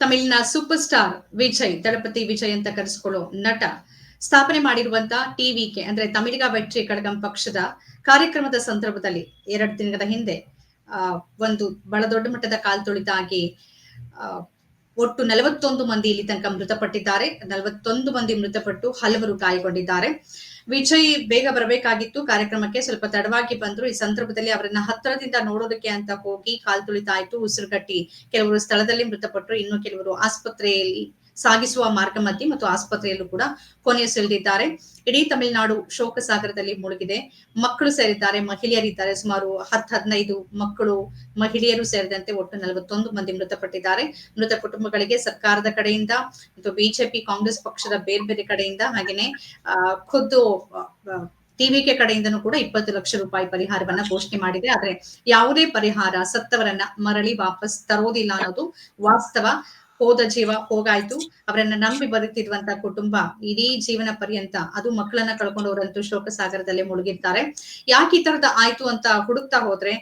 ತಮಿಳಿನ super star Vijay, Thalapathy Vijay ಅಂತ ಕರೆಸಿಕೊಳ್ಳೋ ನಟ ಸ್ಥಾಪನೆ ಮಾಡಿರುವಂತ ಟಿವಿಕೆ ಅಂದ್ರೆ ತಮಿಳಿಗ ವೆಟ್ರಿ ಕಡಗಂ ಪಕ್ಷದ ಕಾರ್ಯಕ್ರಮದ ಸಂದರ್ಭದಲ್ಲಿ ಎರಡು ದಿನದ ಹಿಂದೆ ಒಂದು ಬಹಳ ದೊಡ್ಡ ಮಟ್ಟದ ಕಾಲ್ತುಳಿತ ಆಗಿ ಒಟ್ಟು ನಲವತ್ತೊಂದು ಮಂದಿ ಇಲ್ಲಿ ತನಕ ಮೃತಪಟ್ಟಿದ್ದಾರೆ. ನಲವತ್ತೊಂದು ಮಂದಿ ಮೃತಪಟ್ಟು ಹಲವರು ಗಾಯಗೊಂಡಿದ್ದಾರೆ. ವಿಜಯ್ ಬೇಗ ಬರಬೇಕಾಗಿತ್ತು. ಕಾರ್ಯಕ್ರಮಕ್ಕೆ ಸ್ವಲ್ಪ ತಡವಾಗಿ ಬಂದ್ರು. ಈ ಸಂದರ್ಭದಲ್ಲಿ ಅವರನ್ನ ಹತ್ತಿರದಿಂದ ನೋಡೋದಕ್ಕೆ ಅಂತ ಹೋಗಿ ಕಾಲ್ ತುಳಿತಾಯ್ತು. ಉಸಿರುಗಟ್ಟಿ ಕೆಲವರು ಸ್ಥಳದಲ್ಲಿ ಮೃತಪಟ್ಟರು. ಇನ್ನು ಕೆಲವರು ಆಸ್ಪತ್ರೆಯಲ್ಲಿ ಸಾಗಿಸುವ ಮಾರ್ಗ ಮಧ್ಯೆ ಮತ್ತು ಆಸ್ಪತ್ರೆಯಲ್ಲೂ ಕೂಡ ಕೊನೆಯುಸಿಳಿದಿದ್ದಾರೆ ಇಡೀ ತಮಿಳುನಾಡು ಶೋಕ ಸಾಗರದಲ್ಲಿ ಮುಳುಗಿದೆ. ಮಕ್ಕಳು ಸೇರಿದ್ದಾರೆ, ಮಹಿಳೆಯರಿದ್ದಾರೆ. ಸುಮಾರು ಹತ್ತು ಹದಿನೈದು ಮಕ್ಕಳು, ಮಹಿಳೆಯರು ಸೇರಿದಂತೆ ಒಟ್ಟು ನಲವತ್ತೊಂದು ಮಂದಿ ಮೃತಪಟ್ಟಿದ್ದಾರೆ. ಮೃತ ಕುಟುಂಬಗಳಿಗೆ ಸರ್ಕಾರದ ಕಡೆಯಿಂದ ಮತ್ತು ಬಿಜೆಪಿ, ಕಾಂಗ್ರೆಸ್ ಪಕ್ಷದ ಬೇರೆ ಬೇರೆ ಕಡೆಯಿಂದ ಹಾಗೇನೆ ಖುದ್ದು ಟಿವಿಕೆ ಕಡೆಯಿಂದನೂ ಕೂಡ ಇಪ್ಪತ್ತು ಲಕ್ಷ ರೂಪಾಯಿ ಪರಿಹಾರವನ್ನ ಘೋಷಣೆ ಮಾಡಿದೆ. ಆದ್ರೆ ಯಾವುದೇ ಪರಿಹಾರ ಸತ್ತವರನ್ನ ಮರಳಿ ವಾಪಸ್ ತರೋದಿಲ್ಲ ಅನ್ನೋದು ವಾಸ್ತವ. ಹೋದ ಜೀವ ಹೋಗಾಯ್ತು. ಅವರನ್ನ ನಂಬಿ ಬದುಕ್ತಿರುವಂತ ಕುಟುಂಬ ಇಡೀ ಜೀವನ ಪರ್ಯಂತ ಅದು ಮಕ್ಕಳನ್ನ ಕಳ್ಕೊಂಡವರಂತೂ ಶೋಕ ಸಾಗರದಲ್ಲೇ ಮುಳುಗಿರ್ತಾರೆ. ಯಾಕೆ ಈ ತರದ ಆಯ್ತು ಅಂತ ಹುಡುಕ್ತಾ ಹೋದ್ರೆ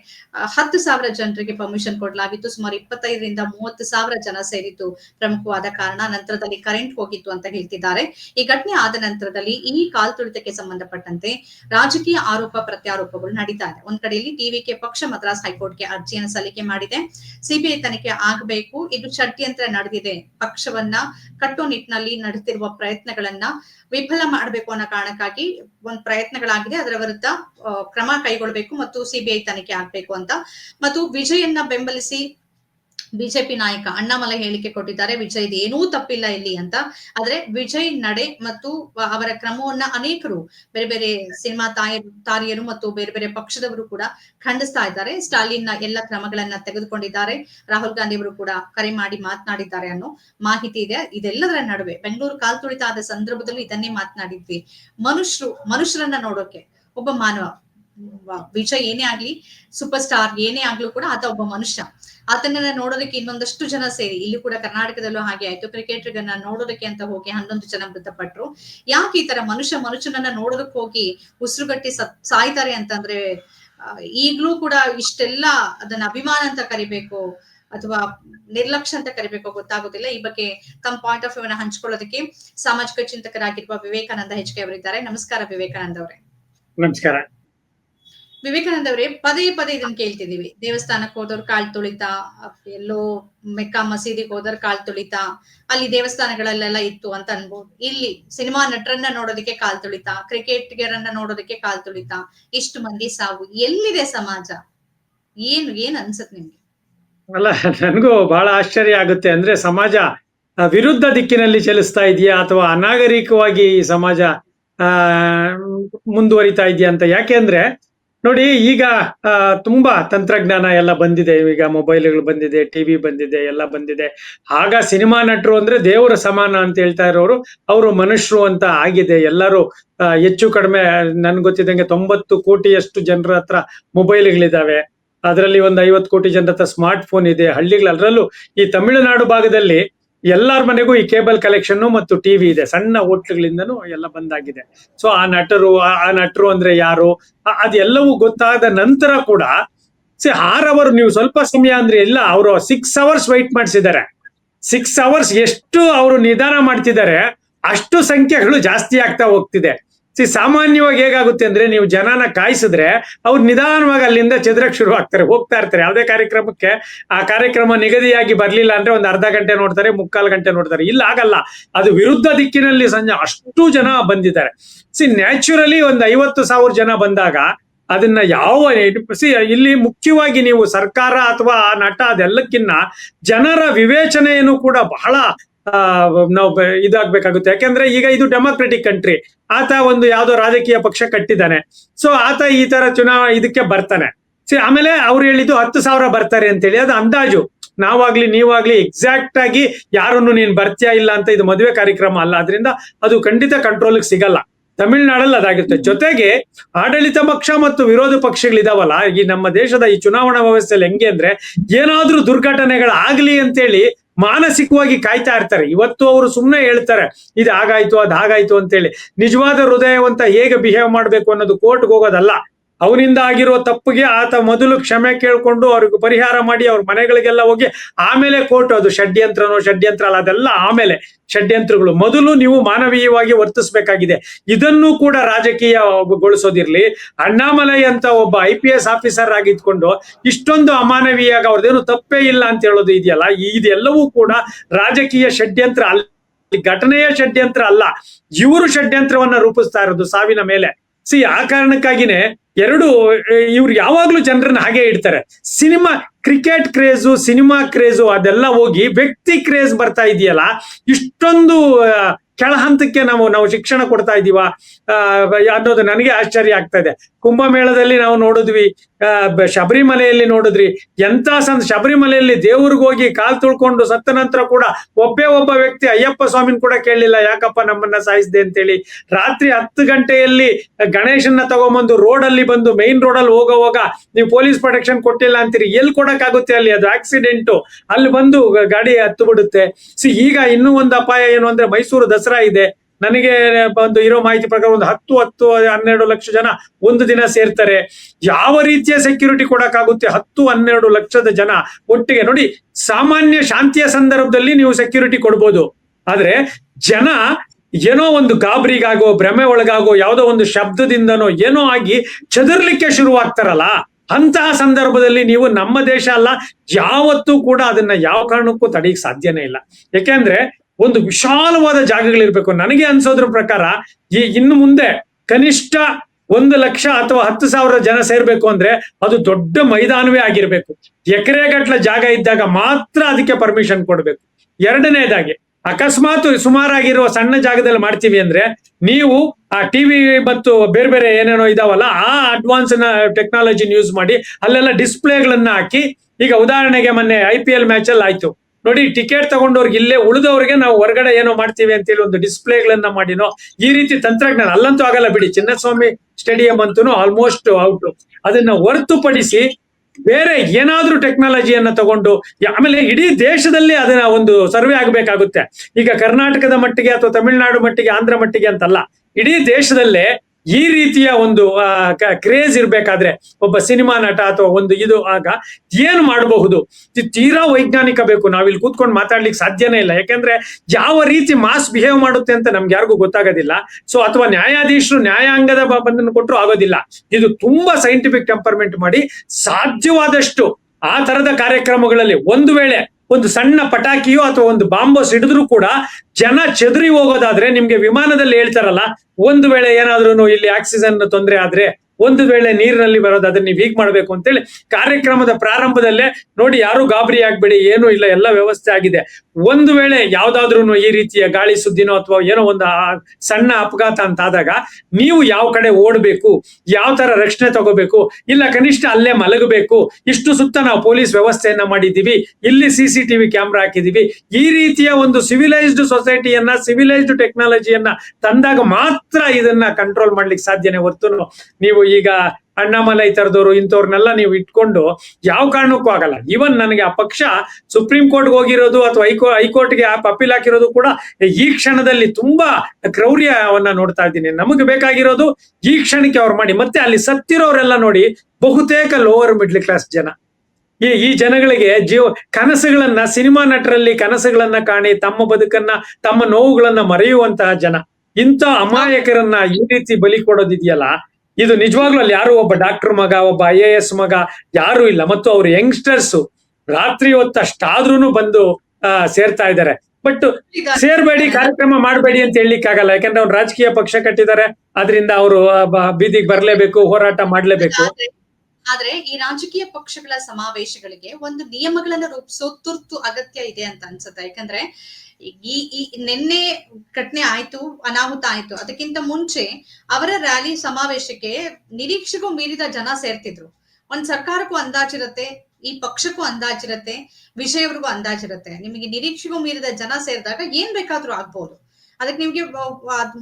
ಹತ್ತು ಸಾವಿರ ಜನರಿಗೆ ಪರ್ಮಿಷನ್ ಕೊಡಲಾಗಿತ್ತು. ಸುಮಾರು ಇಪ್ಪತ್ತೈದರಿಂದ ಮೂವತ್ತು ಸಾವಿರ ಜನ ಸೇರಿದ್ದು ಪ್ರಮುಖವಾದ ಕಾರಣ ನಂತರದಲ್ಲಿ ಕರೆಂಟ್ ಹೋಗಿತ್ತು ಅಂತ ಹೇಳ್ತಿದ್ದಾರೆ. ಈ ಘಟನೆ ಆದ ನಂತರದಲ್ಲಿ ಈ ಕಾಲ್ತುಳಿತಕ್ಕೆ ಸಂಬಂಧಪಟ್ಟಂತೆ ರಾಜಕೀಯ ಆರೋಪ ಪ್ರತ್ಯಾರೋಪಗಳು ನಡೀತಾ ಇದೆ. ಒಂದ್ ಕಡೆಯಲ್ಲಿ ಟಿವಿಕೆ ಪಕ್ಷ ಮದ್ರಾಸ್ ಹೈಕೋರ್ಟ್ಗೆ ಅರ್ಜಿಯನ್ನು ಸಲ್ಲಿಕೆ ಮಾಡಿದೆ. ಸಿಬಿಐ ತನಿಖೆ ಆಗಬೇಕು. ಇದು ಷಡ್ಯಂತ್ರ ನಡೆದಿದೆ. ಪಕ್ಷವನ್ನ ಕಟ್ಟುನಿಟ್ಟಿನಲ್ಲಿ ನಡೆಸಿರುವ ಪ್ರಯತ್ನಗಳನ್ನ ವಿಫಲ ಮಾಡಬೇಕು ಅನ್ನೋ ಕಾರಣಕ್ಕಾಗಿ ಒಂದು ಪ್ರಯತ್ನಗಳಾಗಿದೆ. ಅದರ ವಿರುದ್ಧ ಕ್ರಮ ಕೈಗೊಳ್ಳಬೇಕು ಮತ್ತು ಸಿಬಿಐ ತನಿಖೆ ಆಗ್ಬೇಕು ಅಂತ. ಮತ್ತು ವಿಜಯನ್ನ ಬೆಂಬಲಿಸಿ ಬಿಜೆಪಿ ನಾಯಕ ಅಣ್ಣಾಮಲೈ ಹೇಳಿಕೆ ಕೊಟ್ಟಿದ್ದಾರೆ. ವಿಜಯ್ ಏನೂ ತಪ್ಪಿಲ್ಲ ಇಲ್ಲಿ ಅಂತ. ಆದ್ರೆ ವಿಜಯ್ ನಡೆ ಮತ್ತು ಅವರ ಕ್ರಮವನ್ನ ಅನೇಕರು ಬೇರೆ ಬೇರೆ ಸಿನಿಮಾ ತಾಯ, ತಾರಿಯರು ಮತ್ತು ಬೇರೆ ಬೇರೆ ಪಕ್ಷದವರು ಕೂಡ ಖಂಡಿಸ್ತಾ ಇದ್ದಾರೆ. ಸ್ಟಾಲಿನ್ನ ಎಲ್ಲ ಕ್ರಮಗಳನ್ನ ತೆಗೆದುಕೊಂಡಿದ್ದಾರೆ. ರಾಹುಲ್ ಗಾಂಧಿ ಅವರು ಕೂಡ ಕರೆ ಮಾಡಿ ಮಾತನಾಡಿದ್ದಾರೆ ಅನ್ನೋ ಮಾಹಿತಿ ಇದೆ. ಇದೆಲ್ಲದರ ನಡುವೆ ಬೆಂಗಳೂರು ಕಾಲ್ತುಳಿತ ಆದ ಸಂದರ್ಭದಲ್ಲೂ ಇದನ್ನೇ ಮಾತನಾಡಿದ್ವಿ. ಮನುಷ್ಯರು ಮನುಷ್ಯರನ್ನ ನೋಡೋಕೆ ಒಬ್ಬ ಮಾನವ ವಿಜಯ್ ಏನೇ ಆಗ್ಲಿ ಸೂಪರ್ ಸ್ಟಾರ್ ಏನೇ ಆಗ್ಲೂ ಕೂಡ ಆತ ಒಬ್ಬ ಮನುಷ್ಯ. ಆತನನ್ನ ನೋಡೋದಕ್ಕೆ ಇನ್ನೊಂದಷ್ಟು ಜನ ಸೇರಿ, ಇಲ್ಲಿ ಕೂಡ ಕರ್ನಾಟಕದಲ್ಲೂ ಹಾಗೆ ಆಯ್ತು. ಕ್ರಿಕೆಟರ್ಗನ್ನ ನೋಡೋದಕ್ಕೆ ಅಂತ ಹೋಗಿ ಹನ್ನೊಂದು ಜನ ಮೃತಪಟ್ರು. ಯಾಕೆ ಈ ತರ ಮನುಷ್ಯ ಮನುಷ್ಯನನ್ನ ನೋಡೋದಕ್ಕೆ ಹೋಗಿ ಉಸಿರುಗಟ್ಟಿ ಸತ್ ಸಾಯ್ತಾರೆ ಅಂತಂದ್ರೆ ಈಗ್ಲೂ ಕೂಡ ಇಷ್ಟೆಲ್ಲ ಅದನ್ನ ಅಭಿಮಾನ ಅಂತ ಕರಿಬೇಕು, ಅಥವಾ ನಿರ್ಲಕ್ಷ್ಯ ಅಂತ ಕರಿಬೇಕು ಗೊತ್ತಾಗೋದಿಲ್ಲ. ಈ ಬಗ್ಗೆ ತಮ್ಮ ಪಾಯಿಂಟ್ ಆಫ್ ವ್ಯೂ ಅನ್ನ ಹಂಚ್ಕೊಳ್ಳೋದಕ್ಕೆ ಸಾಮಾಜಿಕ ಚಿಂತಕರಾಗಿರುವ ವಿವೇಕಾನಂದ ಹೆಚ್ಕೆ ಅವರಿದ್ದಾರೆ. ನಮಸ್ಕಾರ ವಿವೇಕಾನಂದ ಅವರೇ. ನಮಸ್ಕಾರ. ವಿವೇಕಾನಂದ ಅವರೇ, ಪದೇ ಪದೇ ಇದನ್ನ ಕೇಳ್ತಿದೀವಿ ದೇವಸ್ಥಾನಕ್ಕೆ ಹೋದವ್ರು ಕಾಲ್ ತುಳಿತ, ಎಲ್ಲೋ ಮೆಕ್ಕಾ ಮಸೀದಿಗೆ ಹೋದವ್ರು ಕಾಲ್ ತುಳಿತ, ಅಲ್ಲಿ ದೇವಸ್ಥಾನಗಳಲ್ಲೆಲ್ಲ ಇತ್ತು ಅಂತ ಅನ್ಬೋದು. ಇಲ್ಲಿ ಸಿನಿಮಾ ನಟರನ್ನ ನೋಡೋದಕ್ಕೆ ಕಾಲ್ ತುಳಿತ, ಕ್ರಿಕೆಟ್ಗರನ್ನ ನೋಡೋದಕ್ಕೆ ಕಾಲ್ ತುಳಿತ, ಇಷ್ಟು ಮಂದಿ ಸಾವು. ಎಲ್ಲಿದೆ ಸಮಾಜ? ಏನು, ಏನ್ ಅನ್ಸತ್ ನಿಮ್ಗೆ? ಅಲ್ಲ, ನನಗೂ ಬಹಳ ಆಶ್ಚರ್ಯ ಆಗುತ್ತೆ ಅಂದ್ರೆ ಸಮಾಜ ವಿರುದ್ಧ ದಿಕ್ಕಿನಲ್ಲಿ ಚಲಿಸ್ತಾ ಇದೆಯಾ ಅಥವಾ ಅನಾಗರಿಕವಾಗಿ ಈ ಸಮಾಜ ಮುಂದುವರಿತಾ ಇದೆಯಾ ಅಂತ? ಯಾಕೆ ಅಂದ್ರೆ ನೋಡಿ, ಈಗ ತುಂಬಾ ತಂತ್ರಜ್ಞಾನ ಎಲ್ಲ ಬಂದಿದೆ. ಈಗ ಮೊಬೈಲ್ಗಳು ಬಂದಿದೆ, ಟಿವಿ ಬಂದಿದೆ, ಎಲ್ಲ ಬಂದಿದೆ. ಆಗ ಸಿನಿಮಾ ನಟರು ಅಂದ್ರೆ ದೇವರ ಸಮಾನ ಅಂತ ಹೇಳ್ತಾ ಇರೋರು, ಅವರು ಮನುಷ್ಯರು ಅಂತ ಆಗಿದೆ. ಎಲ್ಲರೂ ಹೆಚ್ಚು ಕಡಿಮೆ, ನನ್ಗೆ ಗೊತ್ತಿದ್ದಂಗೆ ತೊಂಬತ್ತು ಕೋಟಿಯಷ್ಟು ಜನರ ಹತ್ರ ಮೊಬೈಲ್ಗಳಿದಾವೆ. ಅದರಲ್ಲಿ ಒಂದು ಐವತ್ತು ಕೋಟಿ ಜನರ ಹತ್ರ ಸ್ಮಾರ್ಟ್ ಫೋನ್ ಇದೆ, ಹಳ್ಳಿಗಳು ಅದರಲ್ಲೂ ಈ ತಮಿಳುನಾಡು ಭಾಗದಲ್ಲಿ ಎಲ್ಲರ ಮನೆಗೂ ಈ ಕೇಬಲ್ ಕಲೆಕ್ಷನ್ ಮತ್ತು ಟಿವಿ ಇದೆ. ಸಣ್ಣ ಹೋಟ್ಲುಗಳಿಂದನೂ ಎಲ್ಲ ಬಂದಾಗಿದೆ. ಸೊ ಆ ನಟರು, ಆ- ನಟರು ಅಂದ್ರೆ ಯಾರು? ಅದೆಲ್ಲವೂ ಗೊತ್ತಾದ ನಂತರ ಕೂಡ, ಸಿ, ಆರ್ ಅವರ್ ನೀವು ಸ್ವಲ್ಪ ಸಮಯ ಅಂದ್ರೆ ಇಲ್ಲ, ಅವರು ಸಿಕ್ಸ್ ಅವರ್ಸ್ ವೈಟ್ ಮಾಡಿಸಿದ್ದಾರೆ. ಸಿಕ್ಸ್ ಅವರ್ಸ್ ಎಷ್ಟು ಅವರು ನಿಧಾನ ಮಾಡ್ತಿದ್ದಾರೆ, ಅಷ್ಟು ಸಂಖ್ಯೆಗಳು ಜಾಸ್ತಿ ಆಗ್ತಾ ಹೋಗ್ತಿದೆ. ಸಿ ಸಾಮಾನ್ಯವಾಗಿ ಹೇಗಾಗುತ್ತೆ ಅಂದ್ರೆ ನೀವು ಜನನ ಕಾಯಿಸಿದ್ರೆ ಅವ್ರು ನಿಧಾನವಾಗಿ ಅಲ್ಲಿಂದ ಚದ್ರಕ್ ಶುರು ಆಗ್ತಾರೆ, ಹೋಗ್ತಾ ಇರ್ತಾರೆ. ಯಾವುದೇ ಕಾರ್ಯಕ್ರಮಕ್ಕೆ ಆ ಕಾರ್ಯಕ್ರಮ ನಿಗದಿಯಾಗಿ ಬರಲಿಲ್ಲ ಅಂದ್ರೆ ಒಂದು ಅರ್ಧ ಗಂಟೆ ನೋಡ್ತಾರೆ, ಮುಕ್ಕಾಲು ಗಂಟೆ ನೋಡ್ತಾರೆ. ಇಲ್ಲ, ಆಗಲ್ಲ. ಅದು ವಿರುದ್ಧ ದಿಕ್ಕಿನಲ್ಲಿ ಸಂಜೆ ಅಷ್ಟು ಜನ ಬಂದಿದ್ದಾರೆ. ಸಿ ನ್ಯಾಚುರಲಿ ಒಂದು ಐವತ್ತು ಸಾವಿರ ಜನ ಬಂದಾಗ ಅದನ್ನ ಯಾವ ಸಿ ಇಲ್ಲಿ ಮುಖ್ಯವಾಗಿ ನೀವು ಸರ್ಕಾರ ಅಥವಾ ನಟ ಅದೆಲ್ಲಕ್ಕಿನ್ನ ಜನರ ವಿವೇಚನೆಯನ್ನು ಕೂಡ ಬಹಳ ನಾವು ಇದಾಗಬೇಕಾಗುತ್ತೆ. ಯಾಕೆಂದ್ರೆ ಈಗ ಇದು ಡೆಮೋಕ್ರೆಟಿಕ್ ಕಂಟ್ರಿ ಆತ ಒಂದು ಯಾವ್ದೋ ರಾಜಕೀಯ ಪಕ್ಷ ಕಟ್ಟಿದ್ದಾನೆ. ಸೊ ಆತ ಈ ತರ ಚುನಾವ ಇದಕ್ಕೆ ಬರ್ತಾನೆ. ಆಮೇಲೆ ಅವ್ರು ಹೇಳಿದ್ದು ಹತ್ತು ಸಾವಿರ ಬರ್ತಾರೆ ಅಂತೇಳಿ. ಅದು ಅಂದಾಜು. ನಾವಾಗ್ಲಿ, ನೀವಾಗ್ಲಿ ಎಕ್ಸಾಕ್ಟ್ ಆಗಿ ಯಾರನ್ನು ನೀನ್ ಬರ್ತೀಯಾ ಇಲ್ಲ ಅಂತ ಇದು ಮದುವೆ ಕಾರ್ಯಕ್ರಮ ಅಲ್ಲ. ಅದರಿಂದ ಅದು ಖಂಡಿತ ಕಂಟ್ರೋಲ್ ಸಿಗಲ್ಲ. ತಮಿಳ್ನಾಡಲ್ಲಿ ಅದಾಗಿರುತ್ತೆ. ಜೊತೆಗೆ ಆಡಳಿತ ಪಕ್ಷ ಮತ್ತು ವಿರೋಧ ಪಕ್ಷಗಳಿದಾವಲ್ಲ, ಈ ನಮ್ಮ ದೇಶದ ಈ ಚುನಾವಣಾ ವ್ಯವಸ್ಥೆಯಲ್ಲಿ ಹೆಂಗೆ ಅಂದ್ರೆ ಏನಾದ್ರೂ ದುರ್ಘಟನೆಗಳಾಗ್ಲಿ ಅಂತೇಳಿ ಮಾನಸಿಕವಾಗಿ ಕಾಯ್ತಾ ಇರ್ತಾರೆ. ಇವತ್ತು ಅವರು ಸುಮ್ಮನೆ ಹೇಳ್ತಾರೆ ಇದು ಹಾಗಾಯ್ತು ಅದು ಹಾಗಾಯ್ತು ಅಂತೇಳಿ. ನಿಜವಾದ ಹೃದಯವಂತ ಹೇಗೆ ಬಿಹೇವ್ ಮಾಡ್ಬೇಕು ಅನ್ನೋದು ಕೋರ್ಟ್ಗೆ ಹೋಗೋದಲ್ಲ. ಅವನಿಂದ ಆಗಿರೋ ತಪ್ಪಿಗೆ ಆತ ಮೊದಲು ಕ್ಷಮೆ ಕೇಳಿಕೊಂಡು ಅವ್ರಿಗೆ ಪರಿಹಾರ ಮಾಡಿ ಅವ್ರ ಮನೆಗಳಿಗೆಲ್ಲ ಹೋಗಿ ಆಮೇಲೆ ಕೋರ್ಟ್ ಅದು ಷಡ್ಯಂತ್ರನೋ ಷಡ್ಯಂತ್ರ ಅಲ್ಲ, ಅದೆಲ್ಲ ಆಮೇಲೆ ಷಡ್ಯಂತ್ರಗಳು. ಮೊದಲು ನೀವು ಮಾನವೀಯವಾಗಿ ವರ್ತಿಸಬೇಕಾಗಿದೆ. ಇದನ್ನು ಕೂಡ ರಾಜಕೀಯಗೊಳಿಸೋದಿರ್ಲಿ. ಅಣ್ಣಾಮಲೈ ಅಂತ ಒಬ್ಬ ಐ ಪಿ ಎಸ್ ಆಫೀಸರ್ ಆಗಿದ್ಕೊಂಡು ಇಷ್ಟೊಂದು ಅಮಾನವೀಯಾಗಿ ಅವ್ರದ್ದೇನು ತಪ್ಪೇ ಇಲ್ಲ ಅಂತ ಹೇಳೋದು ಇದೆಯಲ್ಲ, ಇದೆಲ್ಲವೂ ಕೂಡ ರಾಜಕೀಯ ಷಡ್ಯಂತ್ರ ಅಲ್ಲಿ ಘಟನೆಯ ಷಡ್ಯಂತ್ರ ಅಲ್ಲ. ಇವರು ಷಡ್ಯಂತ್ರವನ್ನ ರೂಪಿಸ್ತಾ ಇರೋದು ಸಾವಿನ ಮೇಲೆ. ಸಿ, ಆ ಕಾರಣಕ್ಕಾಗಿನೇ ಎರಡು ಇವ್ರು ಯಾವಾಗ್ಲೂ ಜನರನ್ನ ಹಾಗೆ ಇಡ್ತಾರೆ. Cinema cricket craze, cinema craze, ಅದೆಲ್ಲ ಹೋಗಿ ವ್ಯಕ್ತಿ ಕ್ರೇಜ್ ಬರ್ತಾ ಇದೆಯಲ್ಲ, ಇಷ್ಟೊಂದು ಕೆಳಹಂತಕ್ಕೆ ಕೆಳ ಹಂತಕ್ಕೆ ನಾವು ನಾವು ಶಿಕ್ಷಣ ಕೊಡ್ತಾ ಇದೀವ ಅನ್ನೋದು ನನಗೆ ಆಶ್ಚರ್ಯ ಆಗ್ತಾ ಇದೆ. ಕುಂಭಮೇಳದಲ್ಲಿ ನಾವು ನೋಡಿದ್ವಿ ಶಬರಿಮಲೆಯಲ್ಲಿ ನೋಡಿದ್ರಿ. ಎಂತ ಸಂದ ಶಬರಿಮಲೆಯಲ್ಲಿ ದೇವ್ರಿಗೆ ಹೋಗಿ ಕಾಲ್ ತುಳ್ಕೊಂಡು ಸತ್ತ ನಂತರ ಕೂಡ ಒಬ್ಬೇ ಒಬ್ಬ ವ್ಯಕ್ತಿ ಅಯ್ಯಪ್ಪ ಸ್ವಾಮಿನ ಕೂಡ ಕೇಳಲಿಲ್ಲ ಯಾಕಪ್ಪ ನಮ್ಮನ್ನ ಸಾಯಿಸಿದೆ ಅಂತೇಳಿ. ರಾತ್ರಿ ಹತ್ತು ಗಂಟೆಯಲ್ಲಿ ಗಣೇಶನ್ನ ತಗೊಂಬಂದು ರೋಡ್ ಅಲ್ಲಿ ಬಂದು ಮೈನ್ ರೋಡ್ ಅಲ್ಲಿ ಹೋಗೋವಾಗ ನೀವು ಪೊಲೀಸ್ ಪ್ರೊಟೆಕ್ಷನ್ ಕೊಟ್ಟಿಲ್ಲ ಅಂತೀರಿ, ಎಲ್ಲಿ ಕೊಡಕ್ಕಾಗುತ್ತೆ ಅಲ್ಲಿ? ಅದು ಆಕ್ಸಿಡೆಂಟ್ ಅಲ್ಲಿ ಬಂದು ಗಾಡಿ ಹತ್ತು ಬಿಡುತ್ತೆ. ಸಿ, ಈಗ ಇನ್ನೂ ಒಂದು ಅಪಾಯ ಏನು ಅಂದ್ರೆ ಮೈಸೂರು ದಸರಾ ಇದೆ. ನನಗೆ ಒಂದು ಇರೋ ಮಾಹಿತಿ ಪ್ರಕಾರ ಒಂದು ಹತ್ತು ಹತ್ತು, ಹನ್ನೆರಡು ಲಕ್ಷ ಜನ ಒಂದು ದಿನ ಸೇರ್ತಾರೆ. ಯಾವ ರೀತಿಯ ಸೆಕ್ಯೂರಿಟಿ ಕೊಡಕ್ಕಾಗುತ್ತೆ ಹತ್ತು, ಹನ್ನೆರಡು ಲಕ್ಷದ ಜನ ಒಟ್ಟಿಗೆ? ನೋಡಿ, ಸಾಮಾನ್ಯ ಶಾಂತಿಯ ಸಂದರ್ಭದಲ್ಲಿ ನೀವು ಸೆಕ್ಯೂರಿಟಿ ಕೊಡ್ಬೋದು. ಆದ್ರೆ ಜನ ಏನೋ ಒಂದು ಗಾಬರಿಗಾಗೋ, ಭ್ರಮೆ ಒಳಗಾಗೋ, ಯಾವುದೋ ಒಂದು ಶಬ್ದದಿಂದನೋ ಏನೋ ಆಗಿ ಚದರ್ಲಿಕ್ಕೆ ಶುರುವಾಗ್ತಾರಲ್ಲ. ಅಂತಹ ಸಂದರ್ಭದಲ್ಲಿ ನೀವು ನಮ್ಮ ದೇಶ ಅಲ್ಲ, ಯಾವತ್ತೂ ಕೂಡ ಅದನ್ನ ಯಾವ ಕಾರಣಕ್ಕೂ ತಡೆಯಕ್ ಸಾಧ್ಯನೇ ಇಲ್ಲ. ಯಾಕೆಂದ್ರೆ ಒಂದು ವಿಶಾಲವಾದ ಜಾಗಗಳಿರ್ಬೇಕು. ನನಗೆ ಅನ್ಸೋದ್ರ ಪ್ರಕಾರ ಈ ಇನ್ನು ಮುಂದೆ ಕನಿಷ್ಠ ಒಂದು ಲಕ್ಷ ಅಥವಾ ಹತ್ತು ಸಾವಿರ ಜನ ಸೇರ್ಬೇಕು ಅಂದ್ರೆ ಅದು ದೊಡ್ಡ ಮೈದಾನವೇ ಆಗಿರ್ಬೇಕು. ಎಕರೆ ಗಟ್ಲೆ ಜಾಗ ಇದ್ದಾಗ ಮಾತ್ರ ಅದಕ್ಕೆ ಪರ್ಮಿಷನ್ ಕೊಡ್ಬೇಕು. ಎರಡನೇದಾಗಿ, ಅಕಸ್ಮಾತ್ ಸುಮಾರಾಗಿರುವ ಸಣ್ಣ ಜಾಗದಲ್ಲಿ ಮಾಡ್ತೀವಿ ಅಂದ್ರೆ ನೀವು ಆ ಟಿವಿ ಮತ್ತು ಬೇರೆ ಬೇರೆ ಏನೇನೋ ಇದಾವಲ್ಲ, ಆ ಅಡ್ವಾನ್ಸ್ ಟೆಕ್ನಾಲಜಿನ ಯೂಸ್ ಮಾಡಿ ಅಲ್ಲೆಲ್ಲ ಡಿಸ್ಪ್ಲೇಗಳನ್ನ ಹಾಕಿ, ಈಗ ಉದಾಹರಣೆಗೆ ಮೊನ್ನೆ ಐ ಪಿ ಎಲ್ ಮ್ಯಾಚ್ ಅಲ್ಲಿ ಆಯ್ತು. ನೋಡಿ ಟಿಕೆಟ್ ತಗೊಂಡವ್ರಿಗೆ ಇಲ್ಲೇ ಉಳಿದವ್ರಿಗೆ ನಾವು ಹೊರಗಡೆ ಏನೋ ಮಾಡ್ತೀವಿ ಅಂತೇಳಿ ಒಂದು ಡಿಸ್ಪ್ಲೇಗಳನ್ನ ಮಾಡಿನೋ, ಈ ರೀತಿ ತಂತ್ರಜ್ಞಾನ ಅಲ್ಲಂತೂ ಆಗಲ್ಲ ಬಿಡಿ. ಚಿನ್ನಸ್ವಾಮಿ ಸ್ಟೇಡಿಯಂ ಅಂತೂ ಆಲ್ಮೋಸ್ಟ್ ಔಟ್ ಅದನ್ನ ಹೊರತುಪಡಿಸಿ ಬೇರೆ ಏನಾದ್ರೂ ಟೆಕ್ನಾಲಜಿಯನ್ನ ತಗೊಂಡು ಆಮೇಲೆ ಇಡೀ ದೇಶದಲ್ಲಿ ಅದನ್ನ ಒಂದು ಸರ್ವೆ ಆಗಬೇಕಾಗುತ್ತೆ. ಈಗ ಕರ್ನಾಟಕದ ಮಟ್ಟಿಗೆ ಅಥವಾ ತಮಿಳುನಾಡು ಮಟ್ಟಿಗೆ, ಆಂಧ್ರ ಮಟ್ಟಿಗೆ ಅಂತಲ್ಲ, ಇಡೀ ದೇಶದಲ್ಲೇ ಈ ರೀತಿಯ ಒಂದು ಕ್ರೇಜ್ ಇರಬೇಕಾದ್ರೆ ಒಬ್ಬ ಸಿನಿಮಾ ನಟ ಅಥವಾ ಒಂದು ಇದು ಆಗ ಏನು ಮಾಡಬಹುದು? ತೀರಾ ವೈಜ್ಞಾನಿಕ ಬೇಕು. ನಾವಿಲ್ಲಿ ಕೂತ್ಕೊಂಡು ಮಾತಾಡ್ಲಿಕ್ಕೆ ಸಾಧ್ಯನೇ ಇಲ್ಲ. ಯಾಕಂದ್ರೆ ಯಾವ ರೀತಿ ಮಾಸ್ ಬಿಹೇವ್ ಮಾಡುತ್ತೆ ಅಂತ ನಮ್ಗೆ ಯಾರಿಗೂ ಗೊತ್ತಾಗೋದಿಲ್ಲ. ಸೊ, ಅಥವಾ ನ್ಯಾಯಾಧೀಶರು ನ್ಯಾಯಾಂಗದ ಬಂಧನ ಕೊಟ್ಟರು ಆಗೋದಿಲ್ಲ. ಇದು ತುಂಬಾ ಸೈಂಟಿಫಿಕ್ ಟೆಂಪರ್ಮೆಂಟ್ ಮಾಡಿ ಸಾಧ್ಯವಾದಷ್ಟು ಆ ತರದ ಕಾರ್ಯಕ್ರಮಗಳಲ್ಲಿ ಒಂದು ವೇಳೆ ಒಂದು ಸಣ್ಣ ಪಟಾಕಿಯೋ ಅಥವಾ ಒಂದು ಬಾಂಬೋ ಸಿಡಿದ್ರು ಕೂಡ ಜನ ಚದುರಿ ಹೋಗೋದಾದ್ರೆ ನಿಮ್ಗೆ ವಿಮಾನದಲ್ಲಿ ಹೇಳ್ತಾರಲ್ಲ, ಒಂದು ವೇಳೆ ಏನಾದ್ರೂ ಇಲ್ಲಿ ಆಕ್ಸಿಜನ್ ತೊಂದರೆ ಆದ್ರೆ ಒಂದು ವೇಳೆ ನೀರಿನಲ್ಲಿ ಬರೋದಾದ್ರೆ ನೀವು ಹೀಗೆ ಮಾಡ್ಬೇಕು ಅಂತೇಳಿ ಕಾರ್ಯಕ್ರಮದ ಪ್ರಾರಂಭದಲ್ಲೇ ನೋಡಿ ಯಾರು ಗಾಬರಿ ಆಗ್ಬೇಡಿ, ಏನೂ ಇಲ್ಲ, ಎಲ್ಲ ವ್ಯವಸ್ಥೆ ಆಗಿದೆ. ಒಂದು ವೇಳೆ ಯಾವ್ದಾದ್ರೂ ಈ ರೀತಿಯ ಗಾಳಿ ಸುದ್ದಿನೋ ಅಥವಾ ಏನೋ ಒಂದು ಸಣ್ಣ ಅಪಘಾತ ಅಂತ ಆದಾಗ ನೀವು ಯಾವ ಕಡೆ ಓಡಬೇಕು, ಯಾವ ತರ ರಕ್ಷಣೆ ತಗೋಬೇಕು, ಇಲ್ಲ ಕನಿಷ್ಠ ಅಲ್ಲೇ ಮಲಗಬೇಕು, ಇಷ್ಟು ಸುತ್ತ ನಾವು ಪೊಲೀಸ್ ವ್ಯವಸ್ಥೆಯನ್ನ ಮಾಡಿದ್ದೀವಿ, ಇಲ್ಲಿ ಸಿ ಸಿ ಟಿವಿ ಕ್ಯಾಮ್ರಾ ಹಾಕಿದೀವಿ ಈ ರೀತಿಯ ಒಂದು ಸಿವಿಲೈಸ್ಡ್ ಸೊಸೈಟಿಯನ್ನ ಸಿವಿಲೈಸ್ಡ್ ಟೆಕ್ನಾಲಜಿಯನ್ನ ತಂದಾಗ ಮಾತ್ರ ಇದನ್ನ ಕಂಟ್ರೋಲ್ ಮಾಡ್ಲಿಕ್ಕೆ ಸಾಧ್ಯನೇ ಹೊರತು ನೀವು ಈಗ ಅಣ್ಣಾಮಲೈ ತರದವರು ಇಂಥವ್ರನ್ನೆಲ್ಲ ನೀವು ಇಟ್ಕೊಂಡು ಯಾವ ಕಾರಣಕ್ಕೂ ಆಗಲ್ಲ. ಈವನ್ ನನಗೆ ಆ ಪಕ್ಷ ಸುಪ್ರೀಂ ಕೋರ್ಟ್ಗೆ ಹೋಗಿರೋದು ಅಥವಾ ಹೈಕೋ ಹೈಕೋರ್ಟ್ಗೆ ಆ ಅಪೀಲ್ ಹಾಕಿರೋದು ಕೂಡ ಈ ಕ್ಷಣದಲ್ಲಿ ತುಂಬಾ ಕ್ರೌರ್ಯವನ್ನ ನೋಡ್ತಾ ಇದ್ದೀನಿ. ನಮಗೆ ಬೇಕಾಗಿರೋದು ಈ ಕ್ಷಣಕ್ಕೆ ಅವ್ರು ಮಾಡಿ. ಮತ್ತೆ ಅಲ್ಲಿ ಸತ್ತಿರೋರೆಲ್ಲ ನೋಡಿ ಬಹುತೇಕ ಲೋವರ್ ಮಿಡ್ಲ್ ಕ್ಲಾಸ್ ಜನ. ಈ ಈ ಜನಗಳಿಗೆ ಜೀವ, ಕನಸುಗಳನ್ನ, ಸಿನಿಮಾ ನಟರಲ್ಲಿ ಕನಸುಗಳನ್ನ ಕಾಣಿ, ತಮ್ಮ ಬದುಕನ್ನ, ತಮ್ಮ ನೋವುಗಳನ್ನ ಮರೆಯುವಂತಹ ಜನ. ಇಂಥ ಅಮಾಯಕರನ್ನ ಈ ರೀತಿ ಬಲಿ ಕೊಡೋದಿದೆಯಲ್ಲ ಇದು ನಿಜವಾಗ್ಲೂ ಅಲ್ಲಿ ಯಾರು ಒಬ್ಬ ಡಾಕ್ಟರ್ ಮಗ ಒಬ್ಬ ಐ ಎ ಎಸ್ ಮಗ ಯಾರು ಇಲ್ಲ. ಮತ್ತು ಅವ್ರು ಯಂಗ್ಸ್ಟರ್ಸ್ ರಾತ್ರಿ ಹೊತ್ತಷ್ಟಾದ್ರೂ ಬಂದು ಆ, ಸೇರ್ತಾ ಇದ್ದಾರೆ. ಬಟ್ ಸೇರ್ಬೇಡಿ ಕಾರ್ಯಕ್ರಮ ಮಾಡಬೇಡಿ ಅಂತ ಹೇಳಲಿಕ್ಕಾಗಲ್ಲ. ಯಾಕಂದ್ರೆ ಅವ್ರು ರಾಜಕೀಯ ಪಕ್ಷ ಕಟ್ಟಿದ್ದಾರೆ. ಅದರಿಂದ ಅವರು ಬೀದಿಗೆ ಬರ್ಲೇಬೇಕು ಹೋರಾಟ ಮಾಡ್ಲೇಬೇಕು. ಆದ್ರೆ ಈ ರಾಜಕೀಯ ಪಕ್ಷಗಳ ಸಮಾವೇಶಗಳಿಗೆ ಒಂದು ನಿಯಮಗಳನ್ನ ರೂಪಿಸೋ ತುರ್ತು ಅಗತ್ಯ ಇದೆ ಅಂತ ಅನ್ಸುತ್ತೆ. ಯಾಕಂದ್ರೆ ಈ ಈ ನಿನ್ನೆ ಘಟನೆ ಆಯ್ತು, ಅನಾಹುತ ಆಯ್ತು. ಅದಕ್ಕಿಂತ ಮುಂಚೆ ಅವರ ರ್ಯಾಲಿ ಸಮಾವೇಶಕ್ಕೆ ನಿರೀಕ್ಷೆಗೂ ಮೀರಿದ ಜನ ಸೇರ್ತಿದ್ರು. ಒಂದ್ ಸರ್ಕಾರಕ್ಕೂ ಅಂದಾಜಿರತ್ತೆ, ಈ ಪಕ್ಷಕ್ಕೂ ಅಂದಾಜಿರತ್ತೆ ವಿಷಯವ್ರಿಗೂ ಅಂದಾಜಿರತ್ತೆ. ನಿಮಗೆ ನಿರೀಕ್ಷೆಗೂ ಮೀರಿದ ಜನ ಸೇರಿದಾಗ ಏನ್ ಬೇಕಾದ್ರೂ ಆಗ್ಬಹುದು ಅದಕ್ಕೆ ನಿಮ್ಗೆ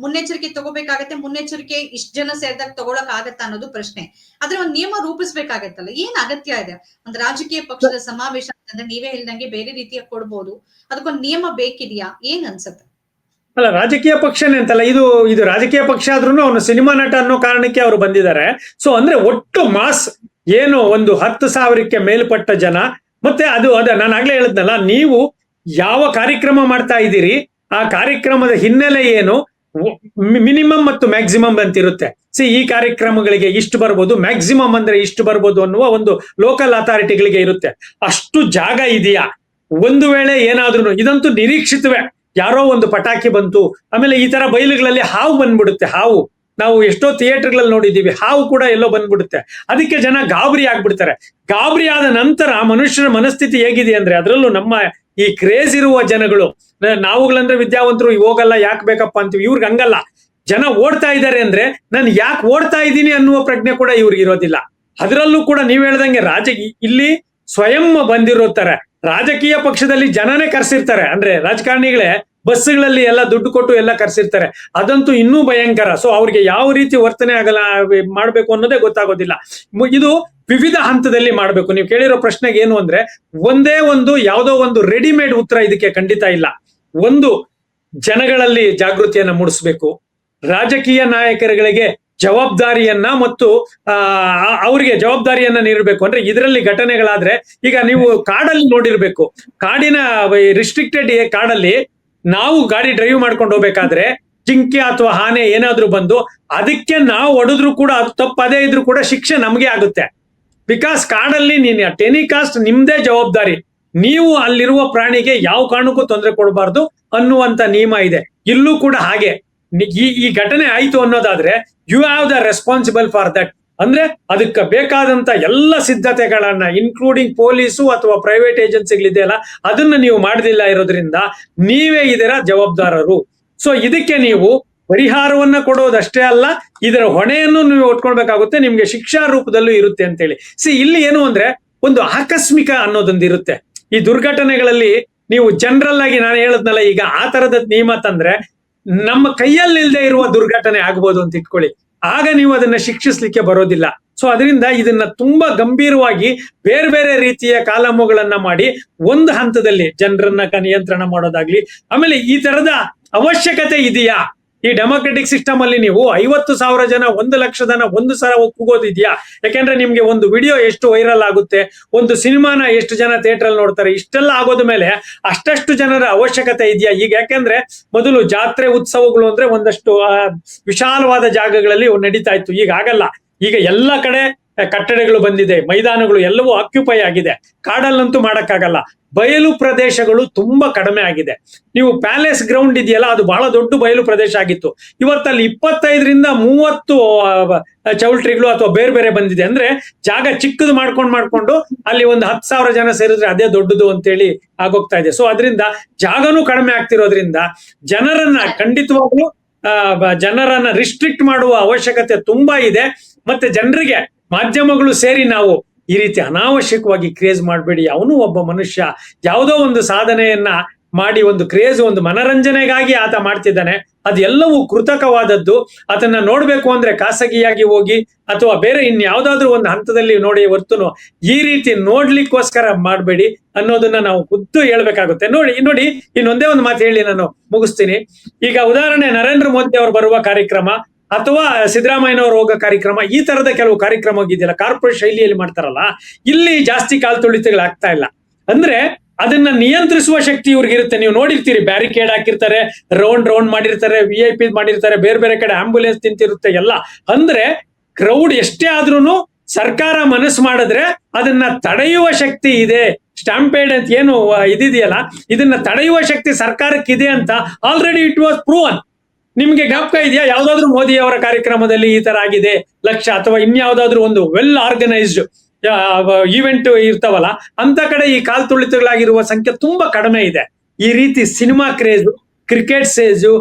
ಮುನ್ನೆಚ್ಚರಿಕೆ ತಗೋಬೇಕಾಗತ್ತೆ, ಮುನ್ನೆಚ್ಚರಿಕೆ ಇಷ್ಟ ಜನ ಸೇರಿದಾಗ ತಗೊಳಕ್ ಆಗತ್ತಾ ಅನ್ನೋದು ಪ್ರಶ್ನೆ. ಆದ್ರೆ ಒಂದ್ ನಿಯಮ ರೂಪಿಸ್ಬೇಕಾಗತ್ತಲ್ಲ, ಏನ್ ಅಗತ್ಯ ಇದೆ? ಒಂದ್ ರಾಜಕೀಯ ಪಕ್ಷದ ಸಮಾವೇಶ ಅಂತಂದ್ರೆ ನೀವೇ ಹೇಳ್ದಂಗೆ ಬೇರೆ ರೀತಿಯ ಕೊಡ್ಬೋದು. ಅದಕ್ಕೊಂದ್ ನಿಯಮ ಬೇಕಿದ್ಯಾ? ಏನ್ ಅನ್ಸತ್ತೆ? ಅಲ್ಲ, ರಾಜಕೀಯ ಪಕ್ಷನೇ ಅಂತಲ್ಲ, ಇದು ಇದು ರಾಜಕೀಯ ಪಕ್ಷ ಆದ್ರೂ ಅವನು ಸಿನಿಮಾ ನಟ ಅನ್ನೋ ಕಾರಣಕ್ಕೆ ಅವರು ಬಂದಿದ್ದಾರೆ. ಸೊ ಅಂದ್ರೆ ಒಟ್ಟು ಮಾಸ್ ಏನು ಒಂದು ಹತ್ತು ಸಾವಿರಕ್ಕೆ ಮೇಲ್ಪಟ್ಟ ಜನ, ಮತ್ತೆ ಅದು, ಅದ ನಾನು ಆಗ್ಲೇ ಹೇಳಿದ್ನಲ್ಲ, ನೀವು ಯಾವ ಕಾರ್ಯಕ್ರಮ ಮಾಡ್ತಾ ಇದ್ದೀರಿ ಆ ಕಾರ್ಯಕ್ರಮದ ಹಿನ್ನೆಲೆ ಏನು? ಮಿನಿಮಮ್ ಮತ್ತು ಮ್ಯಾಕ್ಸಿಮಮ್ ಅಂತಿರುತ್ತೆ. ಸಿ, ಈ ಕಾರ್ಯಕ್ರಮಗಳಿಗೆ ಇಷ್ಟು ಬರ್ಬೋದು, ಮ್ಯಾಕ್ಸಿಮಮ್ ಅಂದ್ರೆ ಇಷ್ಟು ಬರ್ಬೋದು ಅನ್ನುವ ಒಂದು ಲೋಕಲ್ ಅಥಾರಿಟಿಗಳಿಗೆ ಇರುತ್ತೆ. ಅಷ್ಟು ಜಾಗ ಇದೆಯಾ? ಒಂದು ವೇಳೆ ಏನಾದ್ರೂ, ಇದಂತೂ ನಿರೀಕ್ಷಿತವೇ. ಯಾರೋ ಒಂದು ಪಟಾಕಿ ಬಂತು, ಆಮೇಲೆ ಈ ತರ ಬಯಲುಗಳಲ್ಲಿ ಹಾವು ಬಂದ್ಬಿಡುತ್ತೆ, ಹಾವು. ನಾವು ಎಷ್ಟೋ ಥಿಯೇಟರ್ಗಳಲ್ಲಿ ನೋಡಿದೀವಿ ಹಾವು ಕೂಡ ಎಲ್ಲೋ ಬಂದ್ಬಿಡುತ್ತೆ. ಅದಕ್ಕೆ ಜನ ಗಾಬರಿ ಆಗ್ಬಿಡ್ತಾರೆ. ಗಾಬರಿ ಆದ ನಂತರ ಮನುಷ್ಯರ ಮನಸ್ಥಿತಿ ಹೇಗಿದೆ ಅಂದ್ರೆ, ಅದರಲ್ಲೂ ನಮ್ಮ ಈ ಕ್ರೇಜ್ ಇರುವ ಜನಗಳು ನಾವುಗಳಂದ್ರೆ ವಿದ್ಯಾವಂತರು ಹೋಗಲ್ಲ, ಯಾಕೆ ಬೇಕಪ್ಪ? ಅಂತೀವಿ. ಇವ್ರಿಗೆ ಹಂಗಲ್ಲ. ಜನ ಓಡ್ತಾ ಇದ್ದಾರೆ ಅಂದ್ರೆ, ನಾನು ಯಾಕೆ ಓಡ್ತಾ ಇದ್ದೀನಿ? ಅನ್ನುವ ಪ್ರಜ್ಞೆ ಕೂಡ ಇವ್ರಿಗೆ ಇರೋದಿಲ್ಲ. ಅದರಲ್ಲೂ ಕೂಡ ನೀವ್ ಹೇಳ್ದಂಗೆ ರಾಜ ಇಲ್ಲಿ ಸ್ವಯಂ ಬಂದಿರುತ್ತಾರೆ ರಾಜಕೀಯ ಪಕ್ಷದಲ್ಲಿ ಜನನೇ ಕರೆಸಿರ್ತಾರೆ. ಅಂದ್ರೆ ರಾಜಕಾರಣಿಗಳೇ ಬಸ್ಗಳಲ್ಲಿ ಎಲ್ಲ ದುಡ್ಡು ಕೊಟ್ಟು ಎಲ್ಲ ಕರೆಸಿರ್ತಾರೆ. ಅದಂತೂ ಇನ್ನೂ ಭಯಂಕರ. ಸೊ ಅವ್ರಿಗೆ ಯಾವ ರೀತಿ ವರ್ತನೆ ಆಗಲ್ಲ ಮಾಡಬೇಕು ಅನ್ನೋದೇ ಗೊತ್ತಾಗೋದಿಲ್ಲ. ಇದು ವಿವಿಧ ಹಂತದಲ್ಲಿ ಮಾಡಬೇಕು. ನೀವು ಕೇಳಿರೋ ಪ್ರಶ್ನೆಗೆ ಏನು ಅಂದ್ರೆ, ಒಂದೇ ಒಂದು ಯಾವುದೋ ಒಂದು ರೆಡಿಮೇಡ್ ಉತ್ತರ ಇದಕ್ಕೆ ಖಂಡಿತ ಇಲ್ಲ. ಒಂದು, ಜನಗಳಲ್ಲಿ ಜಾಗೃತಿಯನ್ನ ಮೂಡಿಸ್ಬೇಕು. ರಾಜಕೀಯ ನಾಯಕರುಗಳಿಗೆ ಜವಾಬ್ದಾರಿಯನ್ನ ಮತ್ತು, ಆ ಅವ್ರಿಗೆ ಜವಾಬ್ದಾರಿಯನ್ನ ನೀಡಬೇಕು. ಅಂದ್ರೆ ಇದರಲ್ಲಿ ಘಟನೆಗಳಾದ್ರೆ, ಈಗ ನೀವು ಕಾಡಲ್ಲಿ ನೋಡಿರ್ಬೇಕು. ಕಾಡಿನ ರಿಸ್ಟ್ರಿಕ್ಟೆಡ್ ಕಾಡಲ್ಲಿ ನಾವು ಗಾಡಿ ಡ್ರೈವ್ ಮಾಡ್ಕೊಂಡು ಹೋಗ್ಬೇಕಾದ್ರೆ ಜಿಂಕೆ ಅಥವಾ ಆನೆ ಏನಾದ್ರೂ ಬಂದು ಅದಕ್ಕೆ ನಾವು ಹೊಡೆದ್ರು ಕೂಡ ಅದು ತಪ್ಪು ಅದೇ ಇದ್ರೂ ಕೂಡ ಶಿಕ್ಷೆ ನಮಗೆ ಆಗುತ್ತೆ. ಬಿಕಾಸ್ ಕಾಡಲ್ಲಿ ನೀನು ಟೆನಿಕಾಸ್ಟ್ ನಿಮ್ದೇ ಜವಾಬ್ದಾರಿ. ನೀವು ಅಲ್ಲಿರುವ ಪ್ರಾಣಿಗೆ ಯಾವ ಕಾರಣಕ್ಕೂ ತೊಂದರೆ ಕೊಡಬಾರ್ದು ಅನ್ನುವಂತ ನಿಯಮ ಇದೆ. ಇಲ್ಲೂ ಕೂಡ ಹಾಗೆ. ಈ ಈ ಘಟನೆ ಆಯ್ತು ಅನ್ನೋದಾದ್ರೆ you have the responsible for that ಅಂದ್ರೆ ಅದಕ್ಕೆ ಬೇಕಾದಂತ ಎಲ್ಲ ಸಿದ್ಧತೆಗಳನ್ನ ಇನ್ಕ್ಲೂಡಿಂಗ್ ಪೊಲೀಸು ಅಥವಾ ಪ್ರೈವೇಟ್ ಏಜೆನ್ಸಿಗಳಿದೆಯಲ್ಲ ಅದನ್ನ ನೀವು ಮಾಡದಿಲ್ಲ ಇರೋದ್ರಿಂದ ನೀವೇ ಇದರ ಜವಾಬ್ದಾರರು. ಸೊ ಇದಕ್ಕೆ ನೀವು ಪರಿಹಾರವನ್ನ ಕೊಡೋದಷ್ಟೇ ಅಲ್ಲ, ಇದರ ಹೊಣೆಯನ್ನು ನೀವು ಒಟ್ಕೊಳ್ಬೇಕಾಗುತ್ತೆ, ನಿಮ್ಗೆ ಶಿಕ್ಷಾ ರೂಪದಲ್ಲೂ ಇರುತ್ತೆ ಅಂತೇಳಿ. ಸಿ ಇಲ್ಲಿ ಏನು ಅಂದ್ರೆ ಒಂದು ಆಕಸ್ಮಿಕ ಅನ್ನೋದೊಂದು ಇರುತ್ತೆ ಈ ದುರ್ಘಟನೆಗಳಲ್ಲಿ ನೀವು ಜನರಲ್ ಆಗಿ ನಾನು ಹೇಳದ್ನಲ್ಲ, ಈಗ ಆ ತರದ ನಿಯಮ ತಂದ್ರೆ ನಮ್ಮ ಕೈಯಲ್ಲಿಲ್ದೇ ಇರುವ ದುರ್ಘಟನೆ ಆಗ್ಬೋದು ಅಂತ ಇಟ್ಕೊಳ್ಳಿ. ಆಗ ನೀವು ಅದನ್ನ ಶಿಕ್ಷಿಸ್ಲಿಕ್ಕೆ ಬರೋದಿಲ್ಲ. ಸೊ ಅದರಿಂದ ಇದನ್ನ ತುಂಬಾ ಗಂಭೀರವಾಗಿ ಬೇರೆ ಬೇರೆ ರೀತಿಯ ಕಾಲಮುಗಳನ್ನ ಮಾಡಿ ಒಂದು ಹಂತದಲ್ಲಿ ಜನರನ್ನ ನಿಯಂತ್ರಣ ಮಾಡೋದಾಗ್ಲಿ, ಆಮೇಲೆ ಈ ತರದ ಅವಶ್ಯಕತೆ ಇದೆಯಾ? ಈ ಡೆಮೋಕ್ರೆಟಿಕ್ ಸಿಸ್ಟಮ್ ಅಲ್ಲಿ ನೀವು ಐವತ್ತು ಸಾವಿರ ಜನ, ಒಂದು ಲಕ್ಷ ಜನ, ಒಂದು ಸಲ ಒಪ್ಪುಗೋದಿದ್ಯಾ ಯಾಕೆಂದ್ರೆ ನಿಮ್ಗೆ ಒಂದು ವಿಡಿಯೋ ಎಷ್ಟು ವೈರಲ್ ಆಗುತ್ತೆ, ಒಂದು ಸಿನಿಮಾನ ಎಷ್ಟು ಜನ ಥಿಯೇಟರ್ ಅಲ್ಲಿ ನೋಡ್ತಾರೆ, ಇಷ್ಟೆಲ್ಲ ಆಗೋದ ಮೇಲೆ ಅಷ್ಟಷ್ಟು ಜನರ ಅವಶ್ಯಕತೆ ಇದೆಯಾ? ಈಗ ಯಾಕೆಂದ್ರೆ ಮೊದಲು ಜಾತ್ರೆ ಉತ್ಸವಗಳು ಅಂದ್ರೆ ಒಂದಷ್ಟು ವಿಶಾಲವಾದ ಜಾಗಗಳಲ್ಲಿ ನಡೀತಾ ಇತ್ತು. ಈಗ ಆಗಲ್ಲ. ಈಗ ಎಲ್ಲ ಕಡೆ ಕಟ್ಟಡಗಳು ಬಂದಿದೆ, ಮೈದಾನಗಳು ಎಲ್ಲವೂ ಆಕ್ಯುಪೈ ಆಗಿದೆ. ಕಾಡಲ್ಲಂತೂ ಮಾಡೋಕ್ಕಾಗಲ್ಲ. ಬಯಲು ಪ್ರದೇಶಗಳು ತುಂಬಾ ಕಡಿಮೆ ಆಗಿದೆ. ನೀವು ಪ್ಯಾಲೇಸ್ ಗ್ರೌಂಡ್ ಇದೆಯಲ್ಲ, ಅದು ಬಹಳ ದೊಡ್ಡ ಬಯಲು ಪ್ರದೇಶ ಆಗಿತ್ತು. ಇವತ್ತಲ್ಲಿ ಇಪ್ಪತ್ತೈದರಿಂದ ಮೂವತ್ತು ಚೌಲ್ಟ್ರಿಗಳು ಅಥವಾ ಬೇರೆ ಬೇರೆ ಬಂದಿದೆ. ಅಂದ್ರೆ ಜಾಗ ಚಿಕ್ಕದು ಮಾಡ್ಕೊಂಡು ಮಾಡ್ಕೊಂಡು ಅಲ್ಲಿ ಒಂದು ಹತ್ತು ಸಾವಿರ ಜನ ಸೇರಿದ್ರೆ ಅದೇ ದೊಡ್ಡದು ಅಂತೇಳಿ ಆಗೋಗ್ತಾ ಇದೆ. ಸೊ ಅದರಿಂದ ಜಾಗನೂ ಕಡಿಮೆ ಆಗ್ತಿರೋದ್ರಿಂದ ಜನರನ್ನ ಖಂಡಿತವಾಗ್ಲೂ ಜನರನ್ನ ರಿಸ್ಟ್ರಿಕ್ಟ್ ಮಾಡುವ ಅವಶ್ಯಕತೆ ತುಂಬಾ ಇದೆ. ಮತ್ತೆ ಜನರಿಗೆ ಮಾಧ್ಯಮಗಳು ಸೇರಿ ನಾವು ಈ ರೀತಿ ಅನಾವಶ್ಯಕವಾಗಿ ಕ್ರೇಜ್ ಮಾಡಬೇಡಿ. ಅವನು ಒಬ್ಬ ಮನುಷ್ಯ. ಯಾವುದೋ ಒಂದು ಸಾಧನೆಯನ್ನ ಮಾಡಿ ಒಂದು ಕ್ರೇಜ್, ಒಂದು ಮನರಂಜನೆಗಾಗಿ ಆತ ಮಾಡ್ತಿದ್ದಾನೆ. ಅದೆಲ್ಲವೂ ಕೃತಕವಾದದ್ದು. ಅದನ್ನ ನೋಡ್ಬೇಕು ಅಂದ್ರೆ ಖಾಸಗಿಯಾಗಿ ಹೋಗಿ ಅಥವಾ ಬೇರೆ ಇನ್ಯಾವುದಾದ್ರೂ ಒಂದು ಹಂತದಲ್ಲಿ ನೋಡಿ ಹೊರ್ತುನು ಈ ರೀತಿ ನೋಡ್ಲಿಕ್ಕೋಸ್ಕರ ಮಾಡಬೇಡಿ ಅನ್ನೋದನ್ನ ನಾವು ಖುದ್ದು ಹೇಳ್ಬೇಕಾಗುತ್ತೆ. ನೋಡಿ ನೋಡಿ, ಇನ್ನೊಂದೇ ಒಂದು ಮಾತು ಹೇಳಿ ನಾನು ಮುಗಿಸ್ತೀನಿ. ಈಗ ಉದಾಹರಣೆ ನರೇಂದ್ರ ಮೋದಿ ಅವರು ಬರುವ ಕಾರ್ಯಕ್ರಮ. ಅಥವಾ ಸಿದ್ದರಾಮಯ್ಯನವರು ಹೋಗೋ ಕಾರ್ಯಕ್ರಮ, ಈ ತರದ ಕೆಲವು ಕಾರ್ಯಕ್ರಮ ಇದೆಯಲ್ಲ ಕಾರ್ಪೊರೇಟ್ ಶೈಲಿಯಲ್ಲಿ ಮಾಡ್ತಾರಲ್ಲ, ಇಲ್ಲಿ ಜಾಸ್ತಿ ಕಾಲ್ ತುಳಿತಗಳಾಗ್ತಾ ಇಲ್ಲ. ಅಂದ್ರೆ ಅದನ್ನ ನಿಯಂತ್ರಿಸುವ ಶಕ್ತಿ ಇವ್ರಿಗೆ ಇರುತ್ತೆ ನೀವು ನೋಡಿರ್ತೀರಿ, ಬ್ಯಾರಿಕೇಡ್ ಹಾಕಿರ್ತಾರೆ, ರೌಂಡ್ ರೌಂಡ್ ಮಾಡಿರ್ತಾರೆ ವಿ ಐ ಪಿ ಮಾಡಿರ್ತಾರೆ, ಬೇರೆ ಬೇರೆ ಕಡೆ ಆಂಬುಲೆನ್ಸ್ ತಿಂತಿರುತ್ತೆ ಎಲ್ಲ. ಅಂದ್ರೆ ಕ್ರೌಡ್ ಎಷ್ಟೇ ಆದ್ರೂ ಸರ್ಕಾರ ಮನಸ್ಸು ಮಾಡಿದ್ರೆ ಅದನ್ನ ತಡೆಯುವ ಶಕ್ತಿ ಇದೆ. ಸ್ಟಾಂಪೇಡ್ ಅಂತ ಏನು ಇದಿದೆಯಲ್ಲ, ಇದನ್ನ ತಡೆಯುವ ಶಕ್ತಿ ಸರ್ಕಾರಕ್ಕಿದೆ ಅಂತ ಆಲ್ರೆಡಿ ಇಟ್ ವಾಸ್ ಪ್ರೂವನ್ ನಿಮ್ಗೆ ಜ್ಞಾಪಕ ಇದೆಯಾ? ಯಾವ್ದಾದ್ರು ಮೋದಿ ಅವರ ಕಾರ್ಯಕ್ರಮದಲ್ಲಿ ಈ ತರ ಆಗಿದೆ, ಲಕ್ಷ ಅಥವಾ ಇನ್ಯಾವುದಾದ್ರೂ ಒಂದು ವೆಲ್ ಆರ್ಗನೈಸ್ಡ್ ಈವೆಂಟ್ ಇರ್ತಾವಲ್ಲ, ಅಂತ ಕಡೆ ಈ ಕಾಲ್ ತುಳಿತಗಳಾಗಿರುವ ಸಂಖ್ಯೆ ತುಂಬಾ ಕಡಿಮೆ ಇದೆ. ಈ ರೀತಿ ಸಿನಿಮಾ ಕ್ರೇಜ್ ಕ್ರಿಕೆಟ್ ಸೇಜು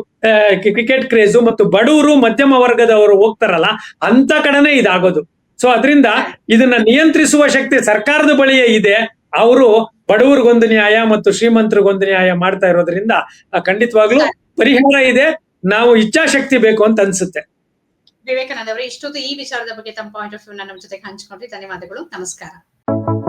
ಕ್ರಿಕೆಟ್ ಕ್ರೇಜು ಮತ್ತು ಬಡವರು ಮಧ್ಯಮ ವರ್ಗದವರು ಹೋಗ್ತಾರಲ್ಲ, ಅಂತ ಕಡೆನೆ ಇದಾಗೋದು. ಸೊ ಅದರಿಂದ ಇದನ್ನ ನಿಯಂತ್ರಿಸುವ ಶಕ್ತಿ ಸರ್ಕಾರದ ಬಳಿಯೇ ಇದೆ. ಅವರು ಬಡವರಿಗೊಂದು ನ್ಯಾಯ ಮತ್ತು ಶ್ರೀಮಂತರಿಗೊಂದು ನ್ಯಾಯ ಮಾಡ್ತಾ ಇರೋದ್ರಿಂದ ಖಂಡಿತವಾಗ್ಲೂ ಪರಿಹಾರ ಇದೆ. ನಾವು ಇಚ್ಛಾಶಕ್ತಿ ಬೇಕು ಅಂತ ಅನ್ಸುತ್ತೆ. ವಿವೇಕಾನಂದ ಅವರು, ಇಷ್ಟೊತ್ತು ಈ ವಿಚಾರದ ಬಗ್ಗೆ ತಮ್ಮ ಪಾಯಿಂಟ್ ಆಫ್ ವ್ಯೂ ನಮ್ಮ ಜೊತೆ ಹಂಚಿಕೊಂಡ್ರಿ ಧನ್ಯವಾದಗಳು. ನಮಸ್ಕಾರ.